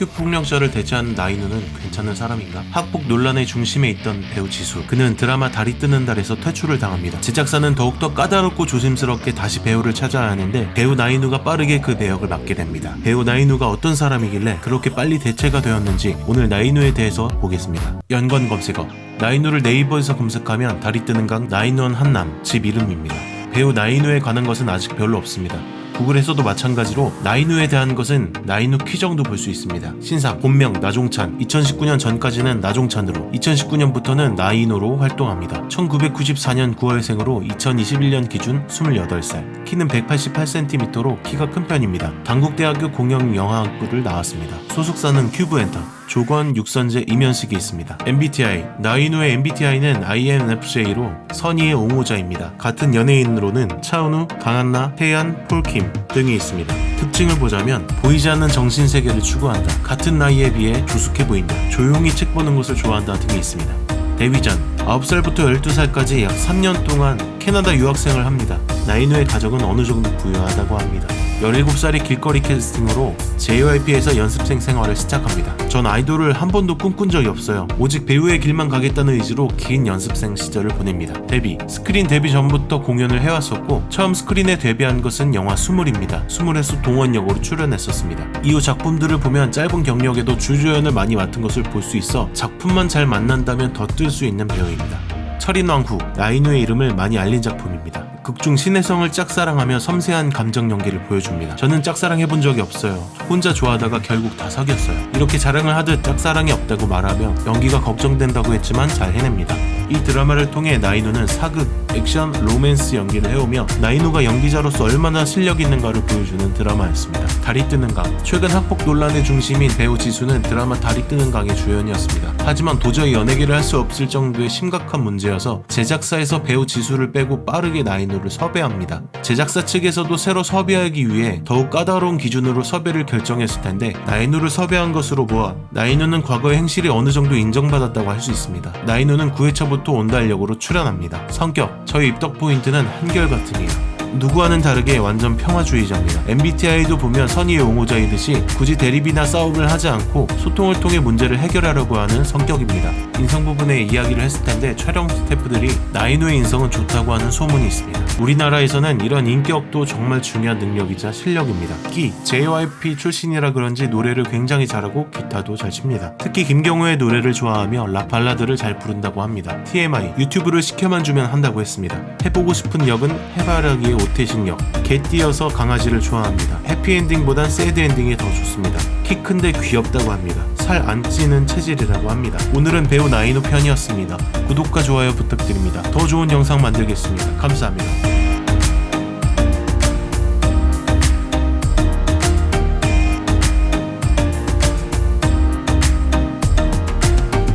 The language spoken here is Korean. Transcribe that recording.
학교 폭력자를 대체하는 나인우는 괜찮은 사람인가? 학폭 논란의 중심에 있던 배우 지수. 그는 드라마 달이 뜨는 달에서 퇴출을 당합니다. 제작사는 더욱더 까다롭고 조심스럽게 다시 배우를 찾아야 하는데 배우 나인우가 빠르게 그 배역을 맡게 됩니다. 배우 나인우가 어떤 사람이길래 그렇게 빨리 대체가 되었는지 오늘 나인우에 대해서 보겠습니다. 연관 검색어. 나인우를 네이버에서 검색하면 달이 뜨는 강 나인원 한남 집 이름입니다. 배우 나인우에 관한 것은 아직 별로 없습니다. 구글에서도 마찬가지로 나인우에 대한 것은 나인우 키 정도 볼 수 있습니다. 신상, 본명 나종찬, 2019년 전까지는 나종찬으로, 2019년부터는 나인우로 활동합니다. 1994년 9월생으로 2021년 기준 28살, 키는 188cm로 키가 큰 편입니다. 당국대학교 공영영화학부를 나왔습니다. 소속사는 큐브엔터, 조건 육선제 이면식이 있습니다. MBTI 나인우의 MBTI는 INFJ로 선의의 옹호자입니다. 같은 연예인으로는 차은우, 강한나, 태연, 폴킴 등이 있습니다. 특징을 보자면 보이지 않는 정신 세계를 추구한다. 같은 나이에 비해 조숙해 보인다. 조용히 책 보는 것을 좋아한다 등이 있습니다. 데뷔 전 9살부터 12살까지 약 3년 동안 캐나다 유학생을 합니다. 나인우의 가족은 어느 정도 부유하다고 합니다. 17살이 길거리 캐스팅으로 JYP에서 연습생 생활을 시작합니다. 전 아이돌을 한 번도 꿈꾼 적이 없어요. 오직 배우의 길만 가겠다는 의지로 긴 연습생 시절을 보냅니다. 데뷔. 스크린 데뷔 전부터 공연을 해왔었고 처음 스크린에 데뷔한 것은 영화 수물입니다. 수물에서 동원 역으로 출연했었습니다. 이후 작품들을 보면 짧은 경력에도 주조연을 많이 맡은 것을 볼 수 있어 작품만 잘 만난다면 더 뜰 수 있는 배우입니다. 철인왕 후 나인우의 이름을 많이 알린 작품입니다. 극중 신혜성을 짝사랑하며 섬세한 감정 연기를 보여줍니다. 저는 짝사랑 해본 적이 없어요. 혼자 좋아하다가 결국 다 사귀었어요. 이렇게 자랑을 하듯 짝사랑이 없다고 말하며 연기가 걱정된다고 했지만 잘 해냅니다. 이 드라마를 통해 나인우는 사극, 액션, 로맨스 연기를 해오며 나인우가 연기자로서 얼마나 실력 있는가를 보여주는 드라마였습니다. 달이 뜨는 강 최근 학폭 논란의 중심인 배우 지수는 드라마 달이 뜨는 강의 주연이었습니다. 하지만 도저히 연예계를 할 수 없을 정도의 심각한 문제여서 제작사에서 배우 지수를 빼고 빠르게 나인우를 섭외합니다. 제작사 측에서도 새로 섭외하기 위해 더욱 까다로운 기준으로 섭외를 결정했을 텐데 나인우를 섭외한 것으로 보아 나인우는 과거의 행실이 어느 정도 인정받았다고 할 수 있습니다. 나인우는 9회차부터 온달역으로 출연합니다. 성격 저희 입덕 포인트는 한결같음이에요. 누구와는 다르게 완전 평화주의자입니다. MBTI도 보면 선의의 옹호자이듯이 굳이 대립이나 싸움을 하지 않고 소통을 통해 문제를 해결하려고 하는 성격입니다. 인성 부분에 이야기를 했을 텐데 촬영 스태프들이 나인우의 인성은 좋다고 하는 소문이 있습니다. 우리나라에서는 이런 인격도 정말 중요한 능력이자 실력입니다. 끼 JYP 출신이라 그런지 노래를 굉장히 잘하고 기타도 잘 칩니다. 특히 김경호의 노래를 좋아하며 락 발라드를 잘 부른다고 합니다. TMI 유튜브를 시켜만 주면 한다고 했습니다. 해보고 싶은 역은 해바라기의 오태식 역. 개 띄어서 강아지를 좋아합니다. 해피엔딩보단 새드엔딩이 더 좋습니다. 키 큰데 귀엽다고 합니다. 살안 찌는 체질이라고 합니다. 오늘은 배우 나인호 편이었습니다. 구독과 좋아요 부탁드립니다. 더 좋은 영상 만들겠습니다. 감사합니다.